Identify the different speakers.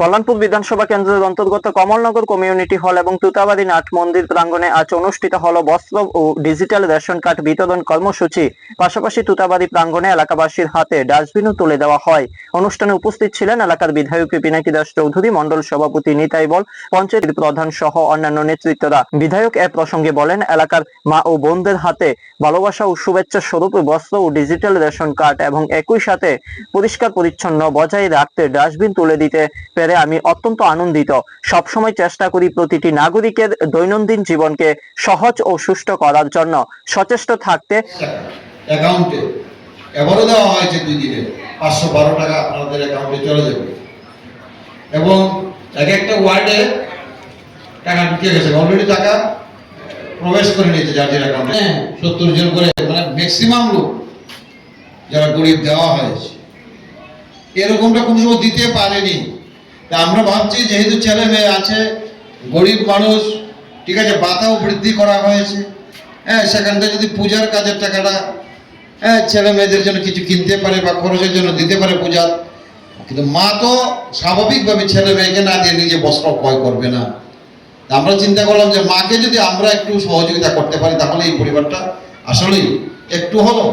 Speaker 1: কল্যাণপুর বিধানসভা কেন্দ্রের অন্তর্গত কমলনগর কমিউনিটি হল এবং তুতাবাড়ি নাট মন্দির প্রাঙ্গণে আজ অনুষ্ঠিত হল বস্ত্র ও ডিজিটাল রেশন কার্ড বিতরণ কর্মসূচি। পাশাপাশি তুতাবাড়ি প্রাঙ্গণে এলাকাবাসীর হাতে ডাস্টবিনও তুলে দেওয়া হয়। অনুষ্ঠানে উপস্থিত ছিলেন এলাকার বিধায়ক পিনাকি দাস চৌধুরী মন্ডল সভাপতি নিতাই বল পঞ্চায়েত প্রধান সহ অন্যান্য নেতৃত্বরা। বিধায়ক এ প্রসঙ্গে বলেন, এলাকার মা ও বোনদের হাতে ভালোবাসা ও শুভেচ্ছা স্বরূপ বস্ত্র ও ডিজিটাল রেশন কার্ড এবং একই সাথে পরিষ্কার পরিচ্ছন্ন বজায় রাখতে ডাস্টবিন তুলে দিতে পেরে আমি অত্যন্ত আনন্দিত। সবসময় চেষ্টা করি প্রতিটি নাগরিকের দৈনন্দিন জীবনকে সহজ ও সুষ্ঠু করার জন্য। সচেষ্ট থাকতে।
Speaker 2: অ্যাকাউন্টে। এবারও দেওয়া হয়েছে দুই দিনে। পাঁচশো বারো টাকা আপনাদের অ্যাকাউন্টে চলে যাবে। এবং এক একটা ওয়ার্ডে টাকা ঢুকে গেছে। অলরেডি টাকা প্রবেশ করে নিয়েছে যার যার অ্যাকাউন্টে। সত্তর জন করে মানে ম্যাক্সিমাম লোক যারা গরিব দেওয়া হয়েছে। এরকমটা কোনো সময় দিতে পারেনি। আমরা ভাবছি যেহেতু ছেলে মেয়ে আছে, গরিব মানুষ, ঠিক আছে বাতাও বৃদ্ধি করা হয়েছে। হ্যাঁ সেখানটা যদি পূজার কাজের টাকাটা হ্যাঁ ছেলে মেয়েদের জন্য কিছু কিনতে পারে বা খরচের জন্য দিতে পারে পূজার কিন্তু মা তো স্বাভাবিকভাবে ছেলে মেয়েকে না দিয়ে নিজে বস্ত্র ক্রয় করবে না। আমরা চিন্তা করলাম যে মাকে যদি আমরা একটু সহযোগিতা করতে পারি, তাহলে এই পরিবারটা আসলেই একটু হলো।